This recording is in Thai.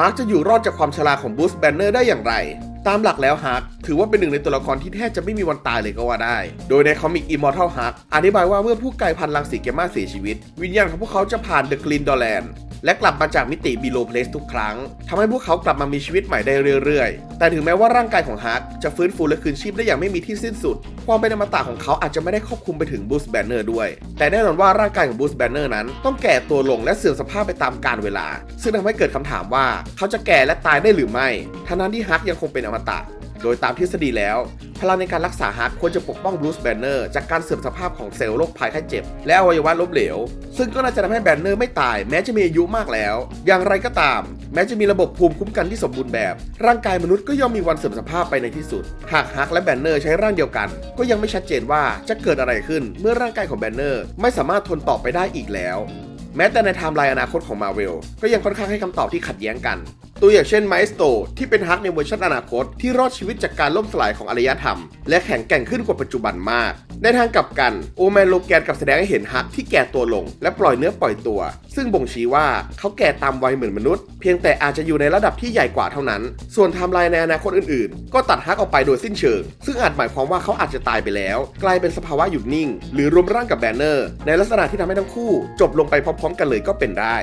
ฮาร์กจะอยู่รอดจากความชราของบูสแบนเนอร์ได้อย่างไร ตามหลักแล้วฮาร์กถือว่าเป็นหนึ่งในตัวละครที่แทบจะไม่มีวันตายเลยก็ว่าได้ โดยในคอมิก Immortal Hulk อธิบายว่าเมื่อผู้กลายพันธุ์รังสีเกมมาเสียชีวิต วิญญาณของพวกเขาจะผ่าน The Green Doorland แล และกลับมาจากมิติ Below Place ทุกครั้งทำให้พวกเขากลับมามีชีวิตใหม่ได้เรื่อยๆ แต่ถึงแม้ว่าร่างกายของฮาร์กจะฟื้นฟูและคืนชีพได้อย่างไม่มีที่สิ้นสุด ความเป็นอมตะของเขาอาจจะไม่ได้ครอบคลุมไปถึงบูสแบนเนอร์ด้วย แต่แน่นอนว่าร่างกายของบูสแบนเนอร์นั้นต้องแก่ตัวลงและเสื่อมสภาพไปตามกาลเวลา ซึ่งทำให้เกิดคำถามว่า เขาจะแก่และตายได้หรือไม่ทั้งนั้นที่ฮักยังคงเป็นอมตะโดยตามทฤษฎีแล้ว พลังในการรักษาฮักควรจะปกป้องบรูซแบนเนอร์จากการเสื่อมสภาพของเซลล์โรคภัยไข้เจ็บ และอวัยวะล้มเหลว ซึ่งก็น่าจะทำให้แบนเนอร์ไม่ตายแม้จะมีอายุมากแล้ว อย่างไรก็ตาม แม้จะมีระบบภูมิคุ้มกันที่สมบูรณ์แบบ ร่างกายมนุษย์ก็ย่อมมีวันเสื่อมสภาพไปในที่สุด หากฮักและแบนเนอร์ใช้ร่างเดียวกัน ก็ยังไม่ชัดเจนว่าจะเกิดอะไรขึ้นเมื่อร่างกายของแบนเนอร์ไม่สามารถทนต่อไปได้อีกแล้ว แม้แต่ในไทม์ไลน์อนาคตของมาเวลก็ยังค่อนข้างให้คำตอบที่ขัดแย้งกันตัวอย่างเช่นไมสโตที่เป็นฮักในเวอร์ชันอนาคต ที่รอดชีวิตจากการล่มสลายของอารยธรรม และแข็งแกร่งขึ้นกว่าปัจจุบันมาก ในทางกลับกัน โอแมนโลแกนกับแสดงให้เห็นฮักที่แก่ตัวลง และปล่อยเนื้อปล่อยตัว ซึ่งบ่งชี้ว่าเขาแก่ตามวัยเหมือนมนุษย์ เพียงแต่อาจจะอยู่ในระดับที่ใหญ่กว่าเท่านั้น ส่วนไทม์ไลน์ในอนาคตอื่นๆ ก็ตัดฮักออกไปโดยสิ้นเชิง ซึ่งอาจหมายความว่าเขาอาจจะตายไปแล้ว กลายเป็นสภาวะหยุดนิ่ง หรือรวมร่างกับแบนเนอร์ ในลักษณะที่ทำให้ทั้งคู่ จบลงไปพร้อมๆ กันเลยก็เป็นได้